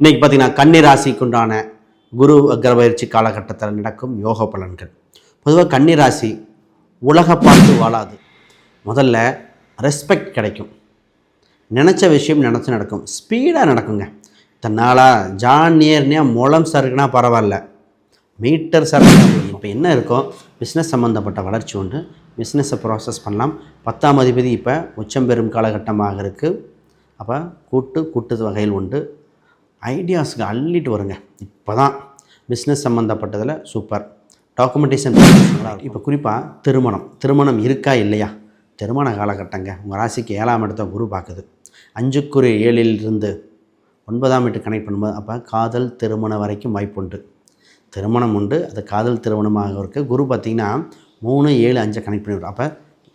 இன்னைக்கு பார்த்தீங்கன்னா கன்னி ராசிக்குண்டான குரு அக்ரபயிற்சி காலகட்டத்தில் நடக்கும் யோக பலன்கள். பொதுவாக கன்னி ராசி உலக பார்த்து வாழாது. முதல்ல ரெஸ்பெக்ட் கிடைக்கும். நினச்ச விஷயம் நினச்சி நடக்கும். ஸ்பீடாக நடக்குங்க. தன்னாலாக ஜான் நியர்னியாக முளம் சருக்குனா பரவாயில்ல. மீட்டர் சருக்குனா இப்போ என்ன இருக்கோ பிஸ்னஸ் சம்மந்தப்பட்ட வளர்ச்சி உண்டு. பிஸ்னஸை ப்ராசஸ் பண்ணலாம். பத்தாம் அதிபதி இப்போ உச்சம் பெறும் காலகட்டமாக இருக்குது அப்போ கூட்டு கூட்டு வகையில் உண்டு. ஐடியாஸுக்கு அள்ளிட்டு வருங்க. இப்போ தான் பிஸ்னஸ் சம்மந்தப்பட்டதில் சூப்பர் டாக்குமெண்டேஷன் இப்போ குறிப்பாக திருமணம். திருமணம் இருக்கா இல்லையா? திருமண காலகட்டங்க. உங்கள் ராசிக்கு ஏழாம் இடத்த குரு பார்க்குது. அஞ்சுக்குரிய ஏழில் இருந்து ஒன்பதாம் வீட்டு கனெக்ட் பண்ணும்போது அப்போ காதல் திருமணம் வரைக்கும் வாய்ப்புண்டு திருமணம் உண்டு. அது காதல் திருமணமாக இருக்குது குரு பார்த்திங்கன்னா மூணு ஏழு அஞ்சை கனெக்ட் பண்ணி அப்போ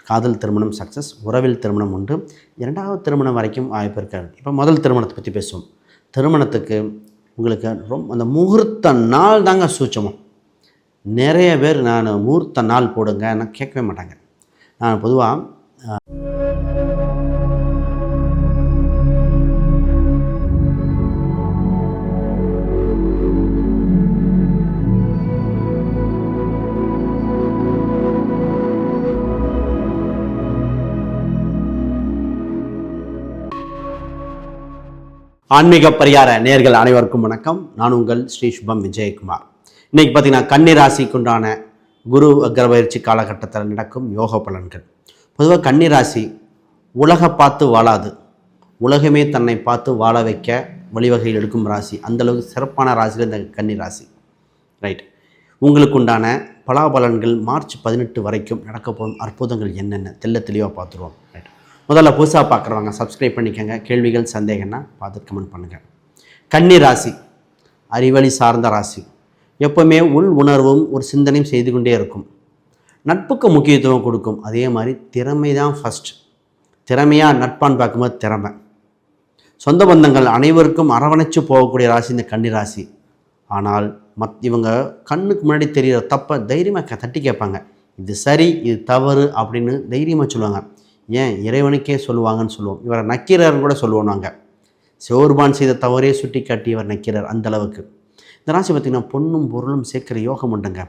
காதல் திருமணம் சக்ஸஸ் உறவில் திருமணம் உண்டு. இரண்டாவது திருமணம் வரைக்கும் வாய்ப்பு இருக்காது. இப்போ முதல் திருமணத்தை பற்றி பேசுவோம். திருமணத்துக்கு உங்களுக்கு ரொம்ப அந்த முகூர்த்த நாள் தாங்க சூட்சமம். நிறைய பேர் நான் முகூர்த்த நாள் போடுங்க நான் கேட்கவே மாட்டாங்க. நான் பொதுவாக ஆன்மீக பரிகார நேர்கள் அனைவருக்கும் வணக்கம். நான் உங்கள் ஸ்ரீ சுபம் விஜயகுமார். இன்னைக்கு பார்த்தீங்கன்னா கன்னிராசிக்குண்டான குரு அக்ரபயிற்சி காலகட்டத்தில் நடக்கும் யோக பலன்கள். பொதுவாக கன்னிராசி உலக பார்த்து வாழாது. உலகமே தன்னை பார்த்து வாழ வைக்க வழிவகையில் எடுக்கும் ராசி. அந்தளவுக்கு சிறப்பான ராசியில் இந்த கன்னிராசி ரைட் உங்களுக்கு உண்டான பலாபலன்கள் மார்ச் பதினெட்டு வரைக்கும் நடக்க போகும் அற்புதங்கள் என்னென்ன தெல்ல தெளிவாக பார்த்துருவோம். ரைட் முதல்ல புதுசாக பார்க்குறவங்க சப்ஸ்கிரைப் பண்ணிக்கோங்க. கேள்விகள் சந்தேகம்னா பார்த்து கமெண்ட் பண்ணுங்கள் கன்னி ராசி அறிவழி சார்ந்த ராசி. எப்போவுமே உள் உணர்வும் ஒரு சிந்தனையும் செய்து கொண்டே இருக்கும். நட்புக்கு முக்கியத்துவம் கொடுக்கும். அதே மாதிரி திறமை தான் ஃபஸ்ட் திறமையாக நட்பான்னு பார்க்கும்போது திறமை. சொந்த பந்தங்கள் அனைவருக்கும் அரவணைச்சு போகக்கூடிய ராசி இந்த கன்னி ராசி. ஆனால் மத் இவங்க கண்ணுக்கு முன்னாடி தெரிகிற தப்பை தைரியமாக க தட்டி கேட்பாங்க. இது சரி இது தவறு அப்படின்னு தைரியமாக சொல்லுவாங்க. ஏன் இறைவனுக்கே சொல்லுவாங்கன்னு சொல்லுவோம். இவரை நக்கீரர்னு கூட சொல்லுவோம் நாங்கள் சிவருபான் செய்த தவறே சுட்டி காட்டி இவர் நக்கீரர் அந்த அளவுக்கு. இந்த ராசி பார்த்திங்கன்னா பொண்ணும் பொருளும் சேர்க்கிற யோகம் உண்டுங்க.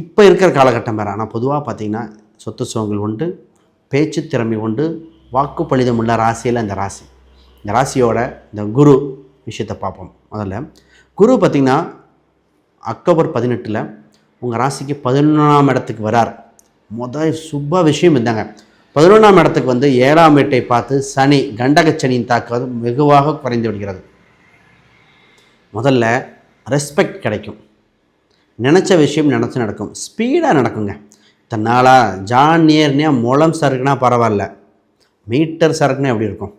இப்போ இருக்கிற காலகட்டம் வேறு. ஆனால் பொதுவாக பார்த்திங்கன்னா சொத்து சுகங்கள் உண்டு பேச்சு திறமை உண்டு வாக்கு பலிதம் உள்ள ராசியில் இந்த ராசி. இந்த ராசியோட இந்த குரு விஷயத்தை பார்ப்போம். முதல்ல குரு பார்த்திங்கன்னா அக்டோபர் பதினெட்டில் உங்கள் ராசிக்கு பதினொன்றாம் இடத்துக்கு வரார். முதல் சுப விஷயம் இருந்தாங்க பதினொன்றாம் இடத்துக்கு வந்து ஏழாம் வீட்டை பார்த்து சனி கண்டக சனியின் தாக்குவது வெகுவாக குறைந்து விடுகிறது. முதல்ல ரெஸ்பெக்ட் கிடைக்கும். நினச்ச விஷயம் நினச்சி நடக்கும். ஸ்பீடாக நடக்குங்க. தன்னாலாக ஜான் நியர்னியா முளம் சறுக்குனா பரவாயில்ல. மீட்டர் சறுக்குனா எப்படி இருக்கும்?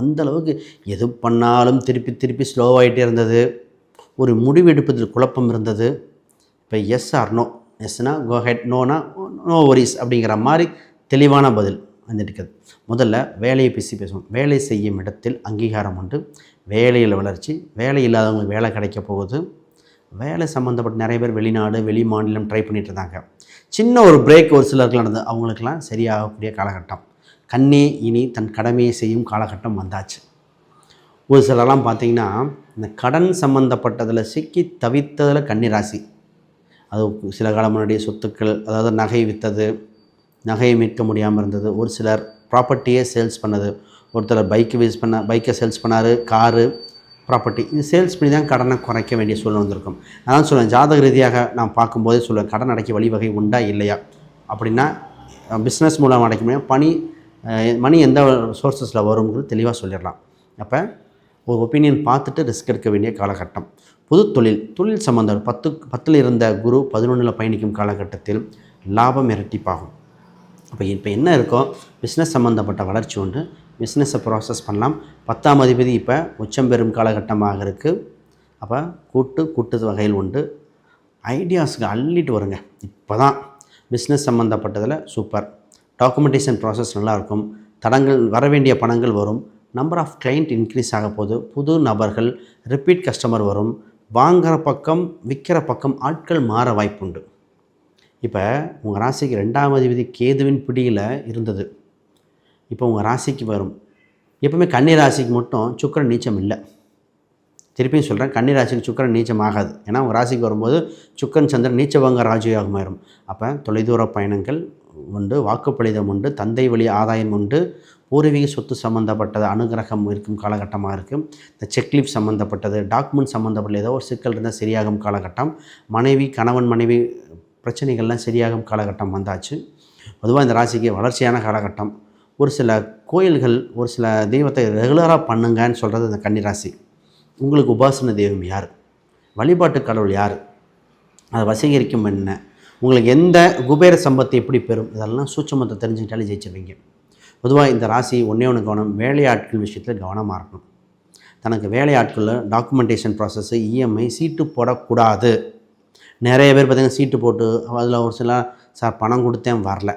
அந்தளவுக்கு எது பண்ணாலும் திருப்பி திருப்பி ஸ்லோவாகிட்டே இருந்தது. ஒரு முடிவெடுப்பதில் குழப்பம் இருந்தது. இப்போ எஸ் ஆர் நோ எஸ்னா கோ ஹெட் நோனா நோ ஒரிஸ் அப்படிங்கிற மாதிரி தெளிவான பதில் வந்துட்டுருக்குது முதல்ல வேலையை பேசி பேசுவோம். வேலை செய்யும் இடத்தில் அங்கீகாரம் உண்டு. வேலையில் வளர்ச்சி வேலை இல்லாதவங்களுக்கு வேலை கிடைக்க போகுது. வேலை சம்மந்தப்பட்ட நிறைய பேர் வெளிநாடு வெளி மாநிலம் ட்ரை பண்ணிட்டு இருந்தாங்க. சின்ன ஒரு பிரேக் ஒரு சிலருக்கு நடந்தது. அவங்களுக்கெல்லாம் சரியாகக்கூடிய காலகட்டம். கண்ணே இனி தன் கடமையை செய்யும் காலகட்டம் வந்தாச்சு. ஒரு சிலர்லாம் பார்த்தீங்கன்னா இந்த கடன் சம்மந்தப்பட்டதில் சிக்கி தவித்ததில் கன்னிராசி. அது சில காலம் முன்னாடி சொத்துக்கள் அதாவது நகை விற்றது நகையை மீட்க முடியாமல் இருந்தது. ஒரு சிலர் ப்ராப்பர்ட்டியே சேல்ஸ் பண்ணது. ஒருத்தர் பைக்கு யூஸ் பண்ண பைக்கை சேல்ஸ் பண்ணார் காரு ப்ராப்பர்ட்டி இது சேல்ஸ் பண்ணி தான் கடனை குறைக்க வேண்டிய சூழ்நிலை வந்திருக்கும். அதான் சொல்லுவேன் ஜாதக ரீதியாக நான் பார்க்கும்போதே சொல்லுவேன் கடன் அடைக்க வழிவகை உண்டா இல்லையா? அப்படின்னா பிஸ்னஸ் மூலம் அடைக்க முடியும். பணி மணி எந்த சோர்ஸஸில் வருங்கிறது தெளிவாக சொல்லிடலாம். அப்போ ஒரு ஒப்பீனியன் பார்த்துட்டு ரிஸ்க் எடுக்க வேண்டிய காலகட்டம். புது தொழில் தொழில் சம்மந்தம் பத்து பத்தில் இருந்த குரு பதினொன்றில் பயணிக்கும் காலகட்டத்தில் லாபம் இரட்டிப்பாகும். அப்போ இப்போ என்ன இருக்கோ பிஸ்னஸ் சம்மந்தப்பட்ட வளர்ச்சி உண்டு. பிஸ்னஸை ப்ராசஸ் பண்ணலாம். பத்தாம் அதிபதி இப்போ உச்சம் பெறும் காலகட்டமாக இருக்குது அப்போ கூட்டு கூட்டு வகையில் உண்டு. ஐடியாஸுக்கு அள்ளிட்டு வருங்க. இப்போ தான் பிஸ்னஸ் சம்மந்தப்பட்டதில் சூப்பர் டாக்குமெண்டேஷன் ப்ராசஸ் நல்லாயிருக்கும் தடங்கள் வர வேண்டிய பணங்கள் வரும். நம்பர் ஆஃப் கிளைண்ட் இன்க்ரீஸ் ஆக போது புது நபர்கள் ரிப்பீட் கஸ்டமர் வரும். வாங்குகிற பக்கம் விற்கிற பக்கம் ஆட்கள் மாற வாய்ப்புண்டு. இப்போ உங்கள் ராசிக்கு ரெண்டாம் அதிபதி கேதுவின் பிடியில் இருந்தது. இப்போ உங்கள் ராசிக்கு வரும். எப்பவுமே கன்னி ராசிக்கு மட்டும் சுக்கிரன் நீச்சம் இல்லை. திருப்பியும் சொல்கிறேன் கன்னி ராசிக்கு சுக்கரன் நீச்சம் ஆகாது. ஏன்னா உங்கள் ராசிக்கு வரும்போது சுக்கரன் சந்திரன் நீச்சவங்க ராஜயோகம் ஆயிரும் அப்போ தொலைதூர பயணங்கள் உண்டு வாக்குப்பளிதம் உண்டு தந்தை வழி ஆதாயம் உண்டு பூர்வீக சொத்து சம்மந்தப்பட்டது அனுகிரகம் இருக்கும் காலகட்டமாக இருக்குது இந்த செக்லீப் சம்மந்தப்பட்டது டாக்குமெண்ட் சம்மந்தப்பட்ட ஏதோ ஒரு சிக்கல் இருந்தால் சரியாகும் காலகட்டம். மனைவி கணவன் மனைவி பிரச்சனைகள்லாம் சரியாகும் காலகட்டம் வந்தாச்சு. பொதுவாக இந்த ராசிக்கு வளர்ச்சியான காலகட்டம். ஒரு சில கோயில்கள் ஒரு சில தெய்வத்தை ரெகுலராக பண்ணுங்கன்னு சொல்கிறது இந்த கன்னிராசி உங்களுக்கு உபாசன தெய்வம் யார்? வழிபாட்டு கடவுள் யார்? அதை வசீகரிக்கும் என்ன? உங்களுக்கு எந்த குபேர சம்பத்தை எப்படி பெறும்? இதெல்லாம் சூட்சமத்தை தெரிஞ்சுக்கிட்டாலே ஜெயிச்சிருவீங்க. பொதுவாக இந்த ராசி ஒன்றே ஒன்று கவனம் வேலையாட்கள் விஷயத்தில் கவனமாக இருக்கணும். தனக்கு வேலையாட்களில் டாக்குமெண்டேஷன் ப்ராசஸ்ஸு இஎம்ஐ சீட்டு போடக்கூடாது. நிறைய பேர் பார்த்திங்கன்னா சீட்டு போட்டு அதில் ஒரு சில சார் பணம் கொடுத்தேன் வரல.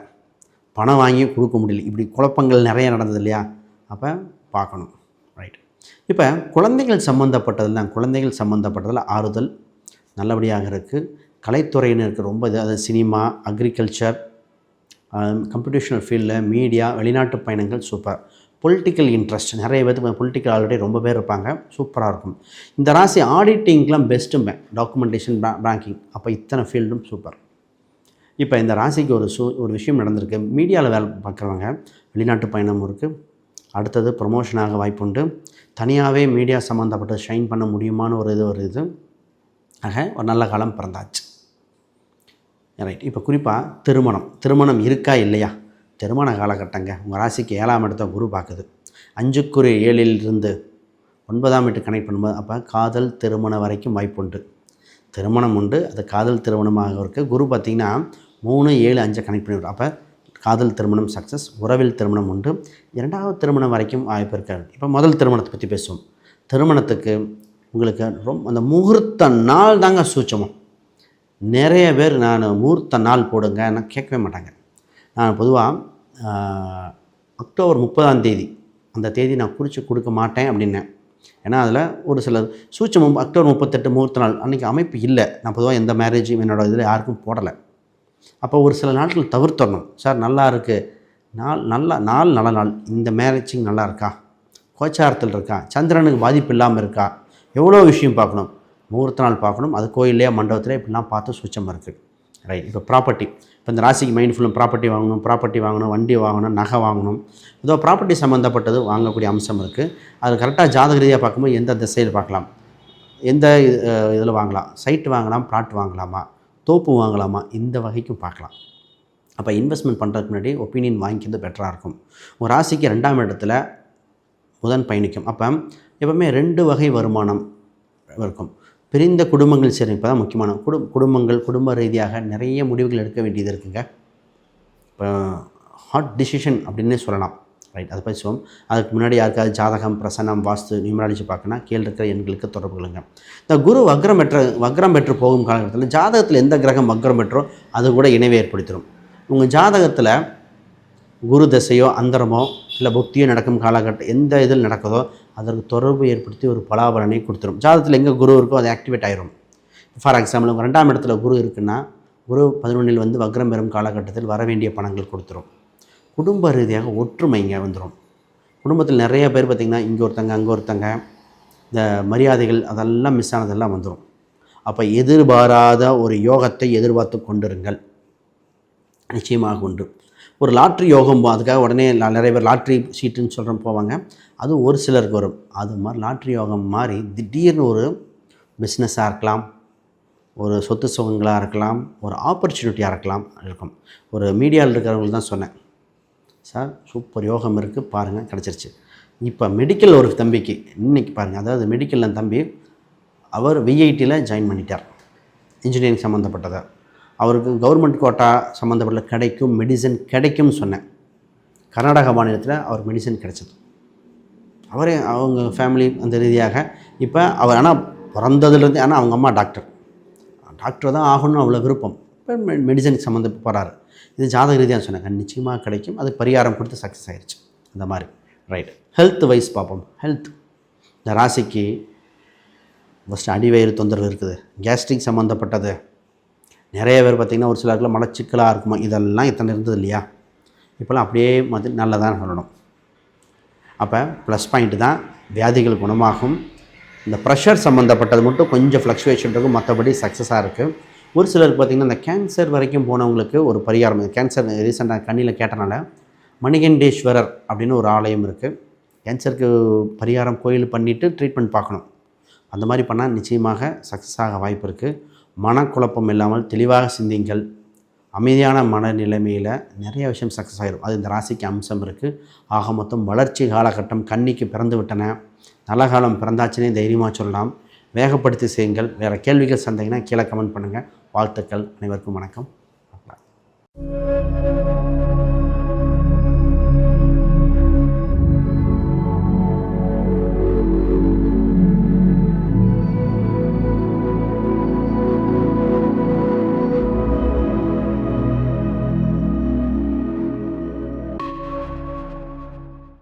பணம் வாங்கி கொடுக்க முடியல. இப்படி குழப்பங்கள் நிறைய நடந்தது இல்லையா? அப்போ பார்க்கணும். ரைட் இப்போ குழந்தைகள் சம்மந்தப்பட்டதில் குழந்தைகள் சம்மந்தப்பட்டதில் ஆறுதல் நல்லபடியாக இருக்குது கலைத்துறையினருக்கு ரொம்ப இது அது சினிமா அக்ரிகல்ச்சர் கம்ப்யூட்டேஷனல் ஃபீல்டில் மீடியா வெளிநாட்டு பயணங்கள் சூப்பர். பொலிட்டிக்கல் இன்ட்ரெஸ்ட் நிறைய பேருக்கு பொலிட்டிக்கல் ஆல்ரெடி ரொம்ப பேர் இருப்பாங்க. சூப்பராக இருக்கும். இந்த ராசி ஆடிட்டிங்க்கெலாம் பெஸ்ட்டுமே டாக்குமெண்டேஷன் பே பேங்கிங் அப்போ இத்தனை ஃபீல்டும் சூப்பர் இப்போ இந்த ராசிக்கு ஒரு சூ ஒரு விஷயம் நடந்திருக்கு. மீடியாவில் வேலை பார்க்குறவங்க வெளிநாட்டு பயணமும் இருக்குது அடுத்தது ப்ரொமோஷனாக வாய்ப்புண்டு. தனியாகவே மீடியா சம்மந்தப்பட்ட ஷைன் பண்ண முடியுமான்னு ஒரு இது ஒரு இது ஆக ஒரு நல்ல காலம் பிறந்தாச்சு. ரைட் இப்போ குறிப்பாக திருமணம். திருமணம் இருக்கா இல்லையா? திருமண காலகட்டங்க. உங்கள் ராசிக்கு ஏழாம் இடத்த குரு பார்க்குது. அஞ்சுக்குரிய ஏழில் இருந்து ஒன்பதாம் வீட்டு கனெக்ட் பண்ணும்போது அப்போ காதல் திருமணம் வரைக்கும் வாய்ப்பு உண்டு திருமணம் உண்டு. அது காதல் திருமணமாக இருக்குது குரு பார்த்திங்கன்னா மூணு ஏழு அஞ்சை கனெக்ட் பண்ணி அப்போ காதல் திருமணம் சக்ஸஸ் உறவில் திருமணம் உண்டு. இரண்டாவது திருமணம் வரைக்கும் வாய்ப்பு இருக்காது. இப்போ முதல் திருமணத்தை பற்றி பேசுவோம். திருமணத்துக்கு உங்களுக்கு ரொம்ப அந்த முகூர்த்த நாள் தாங்க சூச்சமும் நிறைய பேர் நான் முகூர்த்த நாள் போடுங்க. நான் கேட்கவே மாட்டாங்க. நான் பொதுவாக அக்டோபர் முப்பதாம் தேதி அந்த தேதி நான் குறித்து கொடுக்க மாட்டேன் அப்படின்னேன். ஏன்னா அதில் ஒரு சில சூட்சமம் அக்டோபர் முப்பத்தெட்டு முகூர்த்த நாள் அன்றைக்கி அமைப்பு இல்லை. நான் பொதுவாக எந்த மேரேஜும் என்னோடய இதில் யாருக்கும் போடலை. அப்போ ஒரு சில நாட்கள் தவிர்த்தரணும். சார் நல்லா இருக்குது நாள் நல்லா நாள் நல்ல நாள். இந்த மேரேஜிங் நல்லா இருக்கா? கோச்சாரத்தில் இருக்கா? சந்திரனுக்கு பாதிப்பு இல்லாமல் இருக்கா? எவ்வளோ விஷயம் பார்க்கணும்? முகூர்த்த நாள் பார்க்கணும். அது கோயிலே மண்டபத்தில் இப்படிலாம் பார்த்து சுச்சமாக இருக்குது ரைட் இப்போ ப்ராப்பர்ட்டி இப்போ இந்த ராசிக்கு மைண்ட் ஃபுல்லும் ப்ராப்பர்ட்டி வாங்கணும் ப்ராப்பர்ட்டி வாங்கணும் வண்டி வாங்கணும் நகை வாங்கணும். ஏதோ ப்ராப்பர்ட்டி சம்மந்தப்பட்டது வாங்கக்கூடிய அம்சம் இருக்குது அது கரெக்டாக ஜாதக ரீதியாக பார்க்கும்போது எந்த திசையில் பார்க்கலாம்? எந்த இதில் வாங்கலாம்? சைட் வாங்கலாம் ப்ளாட் வாங்கலாமா? தோப்பு வாங்கலாமா? இந்த வகைக்கும் பார்க்கலாம். அப்போ இன்வெஸ்ட்மெண்ட் பண்ணுறதுக்கு முன்னாடி ஒப்பீனியன் வாங்கிக்கிறது பெட்டராக இருக்கும். ஒரு ராசிக்கு ரெண்டாம் இடத்துல புதன் பயணிக்கும். அப்போ எப்பவுமே ரெண்டு வகை வருமானம் இருக்கும். பிரிந்த குடும்பங்கள் சேர்ந்து தான் முக்கியமான குடும் குடும்பங்கள் குடும்ப ரீதியாக நிறைய முடிவுகள் எடுக்க வேண்டியது இருக்குங்க. இப்போ ஹாட் டிசிஷன் அப்படின்னே சொல்லலாம். ரைட் அதை பேசுவோம் அதுக்கு முன்னாடி யாருக்காவது ஜாதகம் பிரசனம் வாஸ்து நியூமராலஜி பார்க்கணும் கீழே இருக்கிற எண்களுக்கு தொடர்பு கொள்ளுங்க. இந்த குரு வக்ரம் பெற்ற வக்ரம் பெற்று போகும் காலகட்டத்தில் ஜாதகத்தில் எந்த கிரகம் வக்ரம் பெற்றோ அது கூட இணைவை ஏற்படுத்திடும். உங்கள் ஜாதகத்தில் குரு தசையோ அந்தரமோ இல்லை புக்தியோ நடக்கும் காலகட்டம் எந்த இதில் நடக்குதோ அதற்கு தொடர்பு ஏற்படுத்தி ஒரு பலாபலனை கொடுத்துரும். ஜாதகத்தில் எங்கே குரு இருக்கோ அது ஆக்டிவேட் ஆயிரும். ஃபார் எக்ஸாம்பிள் உங்கள் ரெண்டாம் இடத்துல குரு இருக்குன்னா குரு பதினொன்றில் வந்து வக்ரம் பெறும் காலகட்டத்தில் வர வேண்டிய பணங்கள் கொடுத்துரும். குடும்ப ரீதியாக ஒற்றுமை இங்கே வந்துடும் குடும்பத்தில் நிறைய பேர் பார்த்திங்கன்னா இங்கே ஒருத்தங்க அங்கே ஒருத்தங்க இந்த மரியாதைகள் அதெல்லாம் மிஸ் ஆனதெல்லாம் வந்துடும் அப்போ எதிர்பாராத ஒரு யோகத்தை எதிர்பார்த்து கொண்டிருங்கள். நிச்சயமாக உண்டு. ஒரு லாட்ரி யோகம் அதுக்காக உடனே நிறைய பேர் லாட்ரி சீட்டுன்னு சொல்கிற போவாங்க. அது ஒரு சிலருக்கு வரும். அது மாதிரி லாட்ரி யோகம் மாதிரி திடீர்னு ஒரு பிஸ்னஸாக இருக்கலாம் ஒரு சொத்து சுகங்களாக இருக்கலாம் ஒரு ஆப்பர்ச்சுனிட்டியாக இருக்கலாம் இருக்கும். ஒரு மீடியாவில் இருக்கிறவங்களுக்கு தான் சொன்னேன். சார் சூப்பர் யோகம் இருக்குது பாருங்கள் கிடச்சிருச்சு. இப்போ மெடிக்கல் ஒரு தம்பிக்கு இன்றைக்கி பாருங்கள் அதாவது மெடிக்கலில் தம்பி அவர் விஐடியில் ஜாயின் பண்ணிட்டார். இன்ஜினியரிங் சம்மந்தப்பட்டதை அவருக்கு கவர்மெண்ட் கோட்டா சம்மந்தப்பட்ட கிடைக்கும் மெடிசன் கிடைக்கும்னு சொன்னேன். கர்நாடக மாநிலத்தில் அவர் மெடிசன் கிடைச்சது. அவரே அவங்க ஃபேமிலி அந்த ரீதியாக இப்போ அவர் ஆனால் பிறந்ததுலேருந்து ஆனால் அவங்க அம்மா டாக்டர் டாக்டர் தான் ஆகணும்னு அவ்வளோ விருப்பம். இப்போ மெடிசன் சம்மந்த போகிறாரு இது ஜாதக ரீதியாக சொன்னாங்க நிச்சயமாக கிடைக்கும். அது பரிகாரம் கொடுத்து சக்ஸஸ் ஆயிடுச்சு அந்த மாதிரி. ரைட் ஹெல்த் வைஸ் பார்ப்போம். ஹெல்த் இந்த ராசிக்கு ஃபஸ்ட்டு அடிவயிறு தொந்தரவு இருக்குது. கேஸ்ட்ரிக் சம்மந்தப்பட்டது நிறைய பேர் பார்த்திங்கன்னா ஒரு சிலருக்குலாம் மலச்சிக்கலாக இருக்குமா? இதெல்லாம் இத்தனை இருந்தது இல்லையா? இப்போல்லாம் அப்படியே மது நல்லதாக சொல்லணும். அப்போ ப்ளஸ் பாயிண்ட் தான் வியாதிகள் குணமாகும். இந்த ப்ரெஷர் சம்மந்தப்பட்டது மட்டும் கொஞ்சம் ஃப்ளக்ஷுவேஷன் இருக்கும். மற்றபடி சக்ஸஸாக இருக்குது ஒரு சிலருக்கு பார்த்திங்கன்னா இந்த கேன்சர் வரைக்கும் போனவங்களுக்கு ஒரு பரிகாரம். கேன்சர் ரீசெண்டாக கண்ணியில் கேட்டனால மணிகண்டேஸ்வரர் அப்படின்னு ஒரு ஆலயம் இருக்குது கேன்சருக்கு பரிகாரம் கோயில் பண்ணிவிட்டு ட்ரீட்மெண்ட் பார்க்கணும். அந்த மாதிரி பண்ணால் நிச்சயமாக சக்ஸஸ் ஆக வாய்ப்பு இருக்குது மனக்குழப்பம் இல்லாமல் தெளிவாக சிந்திங்கள். அமைதியான மனநிலைமையில் நிறைய விஷயம் சக்ஸஸ் ஆகிடும் அது இந்த ராசிக்கு அம்சம் இருக்குது ஆக மொத்தம் வளர்ச்சி காலகட்டம் கன்னிக்கு பிறந்து விட்டன. நல்ல காலம் பிறந்தாச்சுனே தைரியமாக சொல்லலாம். வேகப்படுத்தி செய்யுங்கள். வேறு கேள்விகள் சந்தேகம்னா கீழே கமெண்ட் பண்ணுங்கள் வாழ்த்துக்கள். அனைவருக்கும் வணக்கம்.